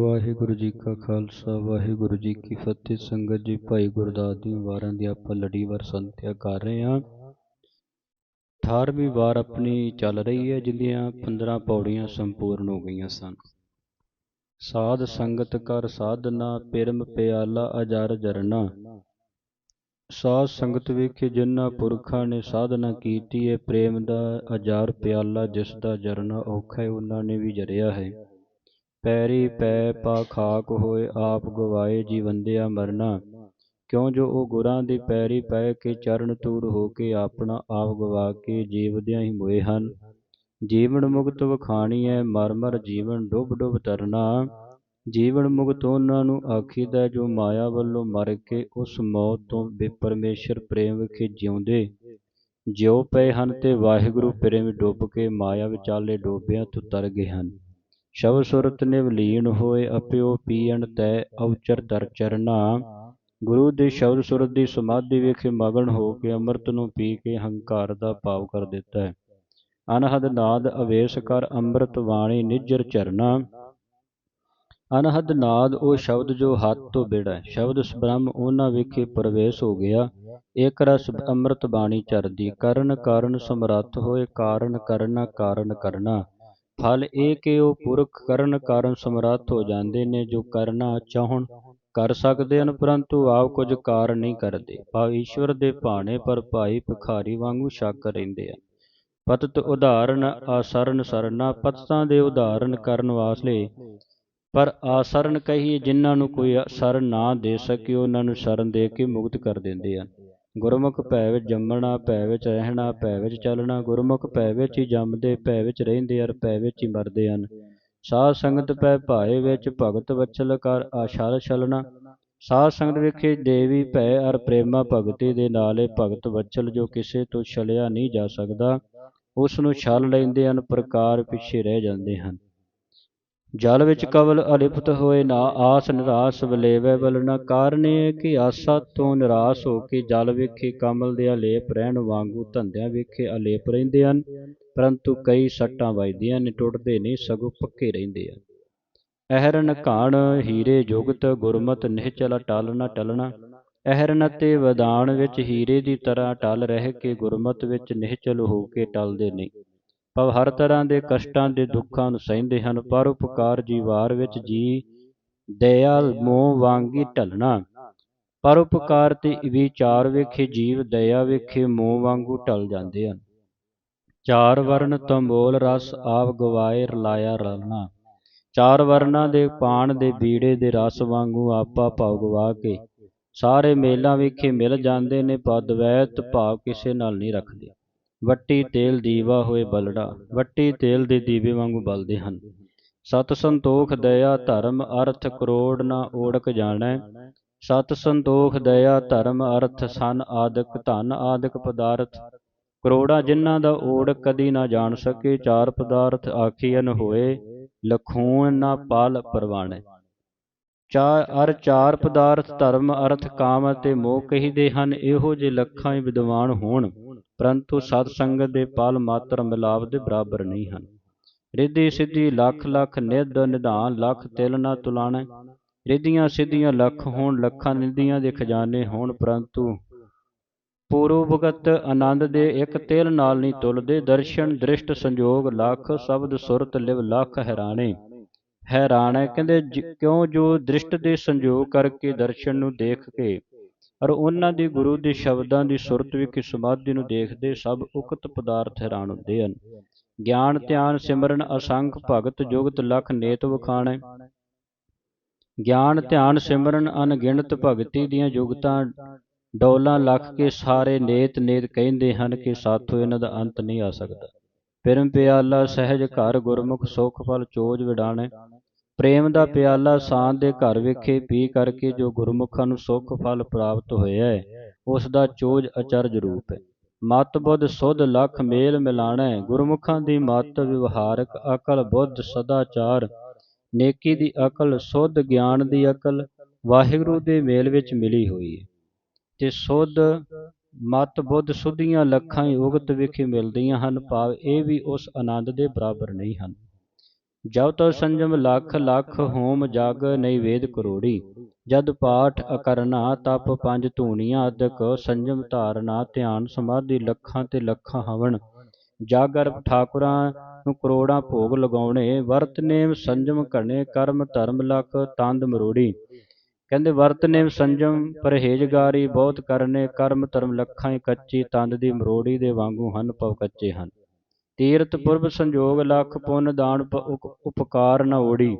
ਵਾਹਿਗੁਰੂ ਜੀ ਕਾ ਖਾਲਸਾ, ਵਾਹਿਗੁਰੂ ਜੀ ਕੀ ਫਤਿਹ। ਸੰਗਤ ਜੀ, ਭਾਈ ਗੁਰਦਾਸ ਦੀ ਵਾਰਾਂ ਦੀ ਆਪਾਂ ਲੜੀਵਾਰ ਸੰਥਿਆ ਕਰ ਰਹੇ ਹਾਂ। 18ਵੀਂ ਵਾਰ ਆਪਣੀ ਚੱਲ ਰਹੀ ਹੈ, ਜਿਹਦੀਆਂ 15 ਪੌੜੀਆਂ ਸੰਪੂਰਨ ਹੋ ਗਈਆਂ ਸਨ। ਸਾਧ ਸੰਗਤ ਕਰ ਸਾਧਨਾ, ਪਿਰਮ ਪਿਆਲਾ ਅਜਰ ਜਰਨਾ। ਸਾਧ ਸੰਗਤ ਵੇਖੇ ਜਿਨ੍ਹਾਂ ਪੁਰਖਾਂ ਨੇ ਸਾਧਨਾ ਕੀਤੀ ਹੈ, ਪ੍ਰੇਮ ਦਾ ਅਜਾਰ ਪਿਆਲਾ ਜਿਸ ਦਾ ਜਰਨਾ ਔਖਾ ਹੈ, ਉਹਨਾਂ ਨੇ ਵੀ ਜਰਿਆ ਹੈ। ਪੈਰੀ ਪੈ ਪਾ ਖਾਕ ਹੋਏ ਆਪ ਗਵਾਏ ਜੀ ਵੰਦਿਆ ਮਰਨਾ। ਕਿਉਂ ਜੋ ਉਹ ਗੁਰਾਂ ਦੇ ਪੈਰੀ ਪੈ ਕੇ ਚਰਨ ਤੂੜ ਹੋ ਕੇ ਆਪਣਾ ਆਪ ਗਵਾ ਕੇ ਜੀਵਦਿਆਂ ਹੀ ਮੋਏ ਹਨ। ਜੀਵਨ ਮੁਕਤ ਵਖਾਣੀ ਹੈ ਮਰ ਮਰ ਜੀਵਨ ਡੁੱਬ ਡੁੱਬ ਤਰਨਾ। ਜੀਵਨ ਮੁਕਤ ਉਹਨਾਂ ਨੂੰ ਆਖੀਦਾ ਜੋ ਮਾਇਆ ਵੱਲੋਂ ਮਰ ਕੇ ਉਸ ਮੌਤ ਤੋਂ ਬੇਪਰਮੇਸ਼ਰ ਪ੍ਰੇਮ ਵਿਖੇ ਜਿਉਂਦੇ। ਜਿਉ ਪਏ ਹਨ ਤੇ ਵਾਹਿਗੁਰੂ ਪ੍ਰੇਮ ਡੁੱਬ ਕੇ ਮਾਇਆ ਵਿਚਾਲੇ ਡੋਬਿਆਂ ਤੋਂ ਤਰ ਗਏ ਹਨ। ਸ਼ਬਦ ਸੁਰਤ ਨਿਵਲੀਨ ਹੋਏ ਅਪਿਓ ਪੀਣ ਤੈ ਅਵਚਰ ਦਰ ਚਰਨਾ। ਗੁਰੂ ਦੇ ਸ਼ਬਦ ਸੁਰਤ ਦੀ ਸਮਾਧੀ ਵਿਖੇ ਮਗਨ ਹੋ ਕੇ ਅੰਮ੍ਰਿਤ ਨੂੰ ਪੀ ਕੇ ਹੰਕਾਰ ਦਾ ਭਾਵ ਕਰ ਦਿੱਤਾ ਹੈ। ਅਨਹਦ ਨਾਦ ਅਵੇਸ਼ ਕਰ ਅੰਮ੍ਰਿਤ ਬਾਣੀ ਨਿਜਰ ਚਰਨਾ। ਅਨਹਦ ਨਾਦ ਉਹ ਸ਼ਬਦ ਜੋ ਹੱਥ ਤੋਂ ਬਿੜਾ ਹੈ। ਸ਼ਬਦ ਬ੍ਰਹਮ ਉਹਨਾਂ ਵਿਖੇ ਪ੍ਰਵੇਸ਼ ਹੋ ਗਿਆ। ਇੱਕ ਰਸ ਅੰਮ੍ਰਿਤ ਬਾਣੀ ਚਰਦੀ। ਕਰਨ ਕਾਰਨ ਸਮਰੱਥ ਹੋਏ ਕਾਰਨ ਕਰਨਾ ਕਾਰਨ ਕਰਨਾ। ਫਲ ਇਹ ਕਿ ਉਹ ਪੁਰਖ ਕਰਨ ਕਾਰਨ ਸਮਰੱਥ ਹੋ ਜਾਂਦੇ ਨੇ ਜੋ ਕਰਨਾ ਚਾਹਣ, ਕਰ ਸਕਦੇ ਹਨ, ਪਰੰਤੂ ਆਪ ਕੁਝ ਕਾਰ ਨਹੀਂ ਕਰਦੇ। ਭਾਵ ਈਸ਼ਵਰ ਦੇ ਭਾਣੇ ਪਰ ਭਾਈ ਭਿਖਾਰੀ ਵਾਂਗੂ ਸ਼ੱਕ ਰਹਿੰਦੇ ਆ ਪਤਤ ਉਦਾਹਰਨ ਆਸਰਨ ਸਰਨਾ, ਪਤਤਾਂ ਦੇ ਉਦਾਹਰਨ ਕਰਨ ਵਾਸਤੇ ਪਰ ਆਸਰਨ ਕਹੀਏ ਜਿਨ੍ਹਾਂ ਨੂੰ ਕੋਈ ਸ਼ਰਨ ਨਾ ਦੇ ਸਕੇ, ਉਹਨਾਂ ਨੂੰ ਸ਼ਰਨ ਦੇ ਕੇ ਮੁਕਤ ਕਰ ਦਿੰਦੇ ਹਨ। ਗੁਰਮੁਖ ਭੈ ਵਿੱਚ ਜੰਮਣਾ, ਭੈ ਵਿੱਚ ਰਹਿਣਾ, ਭੈ ਵਿੱਚ ਚੱਲਣਾ, ਗੁਰਮੁਖ ਭੈ ਵਿੱਚ ਹੀ ਜੰਮਦੇ, ਭੈ ਵਿੱਚ ਰਹਿੰਦੇ ਅਰ ਭੈ ਵਿੱਚ ਹੀ ਮਰਦੇ ਹਨ। ਸਾਧ ਸੰਗਤ ਭੈ ਭਾਏ ਵਿੱਚ ਭਗਤ ਵਚਲ ਕਰ ਆਸ਼ਾਰ ਛਲਣਾ। ਸਾਧ ਸੰਗਤ ਵਿਖੇ ਦੇਵੀ ਭੈ ਅਰ ਪ੍ਰੇਮਾ ਭਗਤੀ ਦੇ ਨਾਲ ਇਹ ਭਗਤ ਵਚਲ ਜੋ ਕਿਸੇ ਤੋਂ ਛਲਿਆ ਨਹੀਂ ਜਾ ਸਕਦਾ, ਉਸ ਨੂੰ ਛਲ ਲੈਂਦੇ ਹਨ, ਪ੍ਰਕਾਰ ਪਿੱਛੇ ਰਹਿ ਜਾਂਦੇ ਹਨ। ਜਲ ਵਿੱਚ ਕਵਲ ਅਲਿਪਤ ਹੋਏ ਨਾ ਆਸ ਨਿਰਾਸ ਬਲੇਵੇ ਬਲਣਾ ਕਾਰਨ ਇਹ ਕਿ ਆਸਾ ਤੋਂ ਨਿਰਾਸ ਹੋ ਕੇ ਜਲ ਵੇਖੇ ਕਮਲ ਦੇ ਅਲੇਪ ਰਹਿਣ ਵਾਂਗੂ ਧੰਦਿਆਂ ਵੇਖੇ ਅਲੇਪ ਰਹਿੰਦੇ ਹਨ, ਪਰੰਤੂ ਕਈ ਸੱਟਾਂ ਵੱਜਦੀਆਂ ਨੇ, ਟੁੱਟਦੇ ਨਹੀਂ ਸਗੋਂ ਪੱਕੇ ਰਹਿੰਦੇ ਹਨ। ਅਹਰਨ ਘਾਣ ਹੀਰੇ ਜੁਗਤ ਗੁਰਮਤ ਨਿਹਚਲ ਟਲਣਾ ਟਲਣਾ। ਅਹਰਨ ਅਤੇ ਵਦਾਨ ਵਿੱਚ ਹੀਰੇ ਦੀ ਤਰ੍ਹਾਂ ਟਲ ਰਹਿ ਕੇ ਗੁਰਮਤ ਵਿੱਚ ਨਿਹਚਲ ਹੋ ਕੇ ਟਲਦੇ ਨਹੀਂ। ਪਵ ਹਰ ਤਰ੍ਹਾਂ ਦੇ ਕਸ਼ਟਾਂ ਦੇ ਦੁੱਖਾਂ ਨੂੰ ਸਹਿੰਦੇ ਹਨ, ਪਰ ਉਪਕਾਰ ਜੀਵਾਰ ਵਿੱਚ ਜੀ ਦਇਆ ਮੋਹ ਵਾਂਗੀ ਢਲਣਾ। ਪਰ ਉਪਕਾਰ ਤੇ ਵਿਚਾਰ ਵੇਖੇ, ਜੀਵ ਦਇਆ ਵੇਖੇ, ਮੋਹ ਵਾਂਗੂ ਢਲ ਜਾਂਦੇ ਹਨ। ਚਾਰ ਵਰਨ ਤੰਬੋਲ ਰਸ ਆਪ ਗਵਾਏ, ਰਲਾਇਆ ਰਲਣਾ। ਚਾਰ ਵਰਨਾਂ ਦੇ ਪਾਣ ਦੇ ਬੀੜੇ ਦੇ ਰਸ ਵਾਂਗੂ ਆਪਾ ਭਾਵ ਗਵਾ ਕੇ। ਸਾਰੇ ਮੇਲਾਂ ਵੇਖੇ ਮਿਲ ਜਾਂਦੇ ਨੇ ਪਦਵੈਤ ਭਾਵ ਕਿਸੇ ਨਾਲ ਨਹੀਂ ਰੱਖਦੇ। ਵੱਟੀ ਤੇਲ ਦੀਵਾ ਹੋਏ ਬਲੜਾ, ਵੱਟੀ ਤੇਲ ਦੇ ਦੀਵੇ ਵਾਂਗੂ ਬਲਦੇ ਹਨ। ਸਤ ਸੰਤੋਖ ਦਇਆ ਧਰਮ ਅਰਥ ਕਰੋੜ ਨਾ ਓੜਕ ਜਾਣੈ। ਸਤ ਸੰਤੋਖ ਦਇਆ ਧਰਮ ਅਰਥ ਸਨ ਆਦਿਕ ਧਨ ਆਦਿਕ ਪਦਾਰਥ। ਕਰੋੜਾ ਜਿਨ੍ਹਾਂ ਦਾ ਓੜ ਕਦੀ ਨਾ ਜਾਣ ਸਕੇ, ਚਾਰ ਪਦਾਰਥ ਆਖੀਨ ਹੋਏ ਲਖੂਣ ਨਾ ਪਾਲ ਪਰਵਾਣੇ। ਚਾ, ਅਰ ਚਾਰ ਪਦਾਰਥ ਧਰਮ ਅਰਥ ਕਾਮ ਅਤੇ ਮੋਹ ਕਹੀਦੇ ਹਨ, ਇਹੋ ਜੇ ਲੱਖਾਂ ਹੀ ਵਿਦਵਾਨ ਹੋਣ। ਪਰੰਤੂ ਸਤ ਸੰਗਤ ਦੇ ਪਾਲ ਮਾਤਰ ਮਿਲਾਪ ਦੇ ਬਰਾਬਰ ਨਹੀਂ ਹਨ। ਰਿੱਧੀ ਸਿੱਧੀ ਲੱਖ ਲੱਖ ਨਿਧ ਨਿਧਾਨ, ਲੱਖ ਤਿਲ ਨਾ ਤੁਲਾਣਾ। ਰਿੱਧੀਆਂ ਸਿੱਧੀਆਂ ਲੱਖ ਹੋਣ, ਲੱਖਾਂ ਨਿਧੀਆਂ ਦੇ ਖਜ਼ਾਨੇ ਹੋਣ, ਪਰੰਤੂ ਪੂਰਵਗਤ ਆਨੰਦ ਦੇ ਇੱਕ ਤਿਲ ਨਾਲ ਨਹੀਂ ਤੁਲਦੇ। ਦਰਸ਼ਨ, ਦ੍ਰਿਸ਼ਟ ਸੰਜੋਗ, ਲੱਖ ਸ਼ਬਦ ਸੁਰਤ ਲਿਵ ਲੱਖ ਹੈਰਾਣੇ ਹੈਰਾਨ ਹੈ ਕਹਿੰਦੇ ਕਿਉਂ ਜੋ ਦ੍ਰਿਸ਼ਟ ਦੇ ਸੰਜੋਗ ਕਰਕੇ ਦਰਸ਼ਨ ਨੂੰ ਦੇਖ ਕੇ ਔਰ ਉਹਨਾਂ ਦੀ ਗੁਰੂ ਦੇ ਸ਼ਬਦਾਂ ਦੀ ਸੁਰਤ ਵਿੱਚ ਸਮਾਧੀ ਨੂੰ ਦੇਖਦੇ ਸਭ ਉਕਤ ਪਦਾਰਥ ਹੈਰਾਨ ਹੁੰਦੇ ਹਨ। ਗਿਆਨ, ਧਿਆਨ, ਸਿਮਰਨ, ਅਸੰਖ, ਭਗਤ, ਜੁਗਤ, ਲਖ, ਨੇਤ ਵਖਾਣੈ। ਗਿਆਨ, ਧਿਆਨ, ਸਿਮਰਨ ਅਨਗਿਣਤ ਭਗਤੀ ਦੀਆਂ ਜੁਗਤਾਂ ਡੋਲਾਂ ਲੱਖ ਕੇ ਸਾਰੇ ਨੇਤ ਨੇਤ ਕਹਿੰਦੇ ਹਨ ਕਿ ਸਾਥੋਂ ਇਹਨਾਂ ਦਾ ਅੰਤ ਨਹੀਂ ਆ ਸਕਦਾ। ਪਿਰਮ ਪਿਆਲਾ ਸਹਿਜ ਘਰ, ਗੁਰਮੁਖ, ਸੁਖ ਫਲ, ਚੋਜ ਵਿਡਾਣੇ। ਪ੍ਰੇਮ ਦਾ ਪਿਆਲਾ ਸਾਂ ਦੇ ਘਰ ਵਿਖੇ ਪੀ ਕਰਕੇ ਜੋ ਗੁਰਮੁਖਾਂ ਨੂੰ ਸੁਖ ਫਲ ਪ੍ਰਾਪਤ ਹੋਇਆ ਹੈ, ਉਸ ਦਾ ਚੋਜ ਅਚਰਜ ਰੂਪ ਹੈ। ਮਤ ਬੁੱਧ ਸੁਧ ਲਖ ਮੇਲ ਮਿਲਾਣਾ, ਗੁਰਮੁਖਾਂ ਦੀ ਮਤ ਵਿਵਹਾਰਕ ਅਕਲ ਬੁੱਧ ਸਦਾਚਾਰ, ਨੇਕੀ ਦੀ ਅਕਲ ਸੁਧ ਗਿਆਨ ਦੀ ਅਕਲ, ਵਾਹਿਗੁਰੂ ਦੇ ਮੇਲ ਵਿੱਚ ਮਿਲੀ ਹੋਈ ਹੈ। ਤੇ ਸੁਧ ਮਤ ਬੁੱਧ ਸੁਧੀਆਂ ਲੱਖਾਂ ਹੀ ਉਗਤ ਵਿਖੇ ਮਿਲਦੀਆਂ ਹਨ, ਭਾਵ ਇਹ ਵੀ ਉਸ ਆਨੰਦ ਦੇ ਬਰਾਬਰ ਨਹੀਂ ਹਨ। ਜਬ ਤੋ ਸੰਜਮ ਲੱਖ ਲੱਖ ਹੋਮ ਜਗ ਨੈਵੇਦ ਕਰੋੜੀ, ਜਦ ਪਾਠ ਅਕਰਨਾ ਤਪ ਪੰਜ ਧੂਣੀਆਂ ਅਦਕ ਸੰਜਮ ਧਾਰਨਾ ਧਿਆਨ ਸਮਾਧੀ ਲੱਖਾਂ ਤੇ ਲੱਖਾਂ ਹਵਨ। ਜਾਗਰ ਠਾਕੁਰਾਂ ਨੂੰ ਕਰੋੜਾਂ ਭੋਗ ਲਗਾਉਣੇ, ਵਰਤ ਨੇਮ ਸੰਜਮ ਕਰਨੇ ਕਰਮ ਧਰਮ ਲਖ ਤੰਦ ਮਰੋੜੀ। ਕਹਿੰਦੇ ਵਰਤ ਨੇਮ ਸੰਜਮ ਪਰਹੇਜਗਾਰੀ ਬਹੁਤ ਕਰਨੇ, ਕਰਮ ਧਰਮ ਲੱਖਾਂ ਹੀ ਕੱਚੀ ਤੰਦ ਦੀ ਮਰੋੜੀ ਦੇ ਵਾਂਗੂ ਹਨ ਪਵ ਕੱਚੇ ਹਨ। ਤੀਰਥ ਪੁਰਬ ਸੰਜੋਗ ਲੱਖ ਪੁੰਨ ਦਾਨ ਉਪਕਾਰ ਨ ਓੜੀ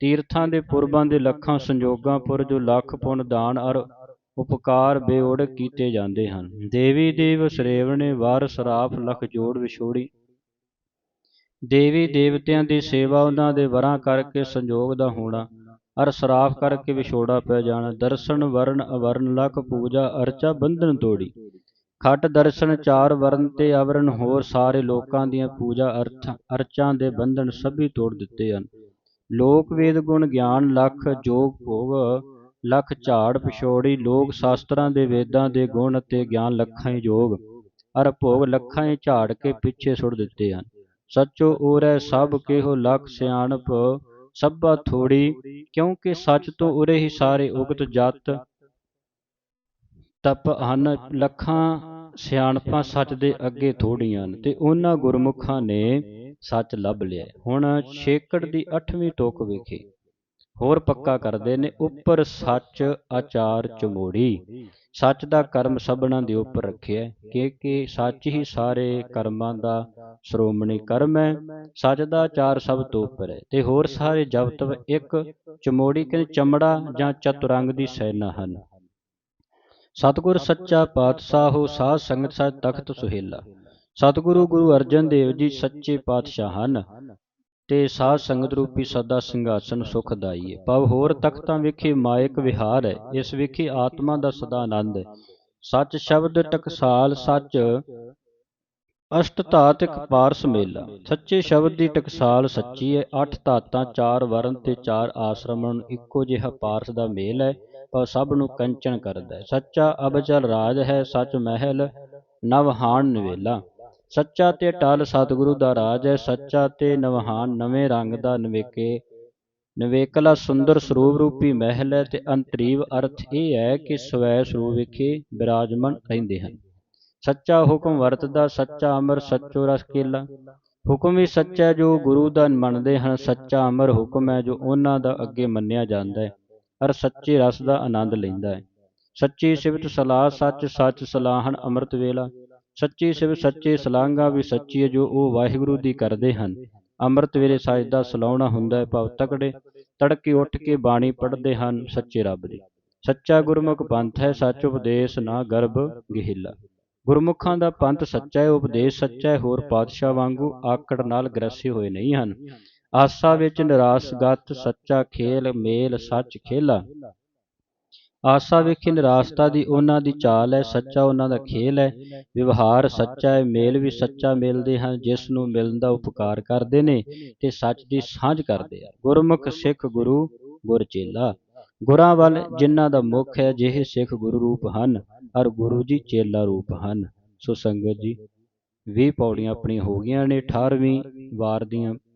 ਤੀਰਥਾਂ ਦੇ ਪੁਰਬਾਂ ਦੇ ਲੱਖਾਂ ਸੰਜੋਗਾਂ ਪੁਰ ਜੋ ਲੱਖ ਪੁੰਨ ਦਾਨ ਅਰ ਉਪਕਾਰ ਬੇਓੜ ਕੀਤੇ ਜਾਂਦੇ ਹਨ। ਦੇਵੀ ਦੇਵ ਸਰੇਵਣੇ ਵਾਰ ਸਰਾਫ ਲਖ ਜੋੜ ਵਿਛੋੜੀ। ਦੇਵੀ ਦੇਵਤਿਆਂ ਦੀ ਸੇਵਾ ਉਹਨਾਂ ਦੇ ਵਰਾਂ ਕਰਕੇ ਸੰਜੋਗ ਦਾ ਹੋਣਾ। ਅਰ ਸਰਾਫ ਕਰਕੇ ਵਿਛੋੜਾ ਪੈ ਜਾਣਾ। ਦਰਸ਼ਨ ਵਰਨ ਅਵਰਨ ਲਖ ਪੂਜਾ ਅਰਚਾ ਬੰਧਨ ਤੋੜੀ। ਖਟ ਦਰਸ਼ਨ ਚਾਰ ਵਰਨ ਤੇ ਆਵਰਨ ਹੋਰ ਸਾਰੇ ਲੋਕਾਂ ਦੀਆਂ ਪੂਜਾ ਅਰਥ ਅਰਚਾਂ ਦੇ ਬੰਧਨ ਸਭੀ ਤੋੜ ਦਿੱਤੇ ਹਨ। ਲੋਕ ਵੇਦ ਗੁਣ ਗਿਆਨ ਲਖ ਜੋਗ ਭੋਗ, ਲਖ ਝਾੜ ਪਿਛੋੜੀ, ਲੋਕ ਸ਼ਾਸਤਰਾਂ ਦੇ ਵੇਦਾਂ ਦੇ ਗੁਣ ਅਤੇ ਗਿਆਨ ਲੱਖਾਂ ਹੀ ਜੋਗ, ਅਰ ਭੋਗ ਲੱਖਾਂ ਹੀ ਝਾੜ ਕੇ ਪਿੱਛੇ ਸੁੱਟ ਦਿੱਤੇ ਹਨ। ਸੱਚੋ ਉਰੈ ਸਭ ਕਿਹੋ ਲਖ ਸਿਆਣਪ, ਸਭਾ ਥੋੜੀ, ਕਿਉਂਕਿ ਸੱਚ ਤੋਂ ਉਰੇ ਹੀ ਸਾਰੇ ਉਗਤ ਜਤ ਤਪ ਹਨ, ਲੱਖਾਂ ਸਿਆਣਪਾਂ ਸੱਚ ਦੇ ਅੱਗੇ ਥੋੜੀਆਂ ਹਨ। ਤੇ ਉਹਨਾਂ ਗੁਰਮੁਖਾਂ ਨੇ ਸੱਚ ਲੱਭ ਲਿਆ। ਹੁਣ ਛੇਕੜ ਦੀ 8ਵੀਂ ਟੋਕ ਵੇਖੇ। ਹੋਰ ਪੱਕਾ ਕਰਦੇ ਨੇ, ਉੱਪਰ ਸੱਚ ਆਚਾਰ ਚਮੋੜੀ। ਸੱਚ ਦਾ ਕਰਮ ਸਭਨਾਂ ਦੇ ਉੱਪਰ ਰੱਖਿਆ ਕਿ ਕਿ ਸੱਚ ਹੀ ਸਾਰੇ ਕਰਮਾਂ ਦਾ ਸ਼੍ਰੋਮਣੀ ਕਰਮ ਹੈ, ਸੱਚ ਦਾ ਆਚਾਰ ਸਭ ਤੋਂ ਉੱਪਰ ਹੈ। ਤੇ ਹੋਰ ਸਾਰੇ ਜਪਤਵ ਇੱਕ ਚਮੋੜੀ ਕਹਿੰਦੇ ਚਮੜਾ ਜਾਂ ਚਤੁਰੰਗ ਦੀ ਸੈਨਾ ਹਨ। ਸਤਿਗੁਰ ਸੱਚਾ ਪਾਤਸ਼ਾਹੋ ਸਾਧ ਸੰਗਤ ਸਹਿ ਤਖਤ ਸੁਹੇਲਾ। ਸਤਿਗੁਰੂ ਗੁਰੂ ਅਰਜਨ ਦੇਵ ਜੀ ਸੱਚੇ ਪਾਤਸ਼ਾਹ ਹਨ। ਤੇ ਸਾਧ ਸੰਗਤ ਰੂਪੀ ਸਦਾ ਸਿੰਘਾਸਨ ਸੁਖਦਾਈ ਹੈ। ਪਵ ਹੋਰ ਤਖਤਾਂ ਵਿਖੇ ਮਾਇਕ ਵਿਹਾਰ ਹੈ। ਇਸ ਵਿਖੇ ਆਤਮਾ ਦਾ ਸਦਾ ਆਨੰਦ ਹੈ। ਸੱਚ ਸ਼ਬਦ ਟਕਸਾਲ ਸੱਚ ਅਸ਼ਟ ਧਾਤ ਇੱਕ ਪਾਰਸ ਮੇਲਾ ਸੱਚੇ ਸ਼ਬਦ ਦੀ ਟਕਸਾਲ ਸੱਚੀ ਹੈ। ਅੱਠ ਧਾਤਾਂ ਚਾਰ ਵਰਨ ਤੇ ਚਾਰ ਆਸ਼ਰਮਾਂ ਨੂੰ ਇੱਕੋ ਜਿਹਾ ਪਾਰਸ ਦਾ ਮੇਲ ਹੈ। ਪਰ ਸਭ ਨੂੰ ਕੰਚਨ ਕਰਦਾ ਸੱਚਾ ਅਬਚਲ ਰਾਜ ਹੈ, ਸੱਚ ਮਹਿਲ ਨਵਹਾਨ ਨਿਵੇਲਾ। ਸੱਚਾ ਤੇ ਟਲ ਸਤਿਗੁਰੂ ਦਾ ਰਾਜ ਹੈ, ਸੱਚਾ ਤੇ ਨਵਹਾਨ ਨਵੇਂ ਰੰਗ ਦਾ ਨਵੇਕੇ। ਨਵੇਕਲਾ ਸੁੰਦਰ ਸਰੂਪ ਰੂਪੀ ਮਹਿਲ ਹੈ ਤੇ ਅੰਤਰੀਵ ਅਰਥ ਇਹ ਹੈ ਕਿ ਸਵੈ ਸਰੂਪ ਵਿਖੇ ਬਿਰਾਜਮਾਨ ਰਹਿੰਦੇ ਹਨ। ਸੱਚਾ ਹੁਕਮ ਵਰਤਦਾ, ਸੱਚਾ ਅਮਰ ਸੱਚੋ ਰਸ ਕੇਲਾ। ਹੁਕਮ ਵੀ ਸੱਚਾ ਹੈ ਜੋ ਗੁਰੂ ਦਾ ਮੰਨਦੇ ਹਨ, ਸੱਚਾ ਅਮਰ ਹੁਕਮ ਹੈ ਜੋ ਉਹਨਾਂ ਦਾ ਅੱਗੇ ਮੰਨਿਆ ਜਾਂਦਾ ਹੈ। ਅਰ ਸੱਚੇ ਰਸ ਦਾ ਆਨੰਦ ਲੈਂਦਾ ਹੈ। ਸੱਚੀ ਸਿਵਤ ਸਲਾਹ, ਸੱਚ ਸੱਚ ਸਲਾਹਣ ਅੰਮ੍ਰਿਤ ਵੇਲਾ। ਸੱਚੀ ਸਿਫਤ ਸੱਚੇ ਸਲਾਂਗਾ ਵੀ ਸੱਚੀ ਹੈ ਜੋ ਉਹ ਵਾਹਿਗੁਰੂ ਦੀ ਕਰਦੇ ਹਨ। ਅੰਮ੍ਰਿਤ ਵੇਲੇ ਸਜਦਾ ਸਲਾਉਣਾ ਹੁੰਦਾ ਹੈ ਭਾਵ ਤਕੜੇ। ਤੜਕੇ ਉੱਠ ਕੇ ਬਾਣੀ ਪੜ੍ਹਦੇ ਹਨ ਸੱਚੇ ਰੱਬ ਦੀ। ਸੱਚਾ ਗੁਰਮੁਖ ਪੰਥ ਹੈ, ਸੱਚ ਉਪਦੇਸ਼ ਨਾ ਗਰਭ ਗਿਹਿਲਾ। ਗੁਰਮੁਖਾਂ ਦਾ ਪੰਥ ਸੱਚਾ ਹੈ, ਉਪਦੇਸ਼ ਸੱਚਾ ਹੈ, ਹੋਰ ਪਾਤਸ਼ਾਹ ਵਾਂਗੂ ਆਕੜ ਨਾਲ ਗ੍ਰਸੇ ਹੋਏ ਨਹੀਂ ਹਨ। ਆਸਾ ਵਿੱਚ ਨਿਰਾਸਗਤ ਸੱਚਾ ਖੇਲ ਮੇਲ ਸੱਚ ਖੇਲਾ। ਆਸਾ ਵਿਖੇ ਨਿਰਾਸਤਾ ਦੀ ਉਹਨਾਂ ਦੀ ਚਾਲ ਹੈ, ਸੱਚਾ ਉਹਨਾਂ ਦਾ ਖੇਲ ਹੈ। ਵਿਵਹਾਰ ਸੱਚਾ ਹੈ, ਮੇਲ ਵੀ ਸੱਚਾ ਮਿਲਦੇ ਹਨ, ਜਿਸ ਨੂੰ ਮਿਲਣ ਦਾ ਉਪਕਾਰ ਕਰਦੇ ਨੇ ਤੇ ਸੱਚ ਦੀ ਸਾਂਝ ਕਰਦੇ ਆ। ਗੁਰਮੁਖ ਸਿੱਖ ਗੁਰੂ ਗੁਰ ਚੇਲਾ। ਗੁਰਾਂ ਵੱਲ ਜਿਨ੍ਹਾਂ ਦਾ ਮੁਖ ਹੈ, ਜਿਹੇ ਸਿੱਖ ਗੁਰੂ ਰੂਪ ਹਨ ਔਰ ਗੁਰੂ ਜੀ ਚੇਲਾ ਰੂਪ ਹਨ। ਸੋ ਸੰਗਤ ਜੀ 20 ਪੌੜੀਆਂ ਆਪਣੀਆਂ ਹੋ ਗਈਆਂ ਨੇ 18ਵੀਂ ਵਾਰ ਦੀਆਂ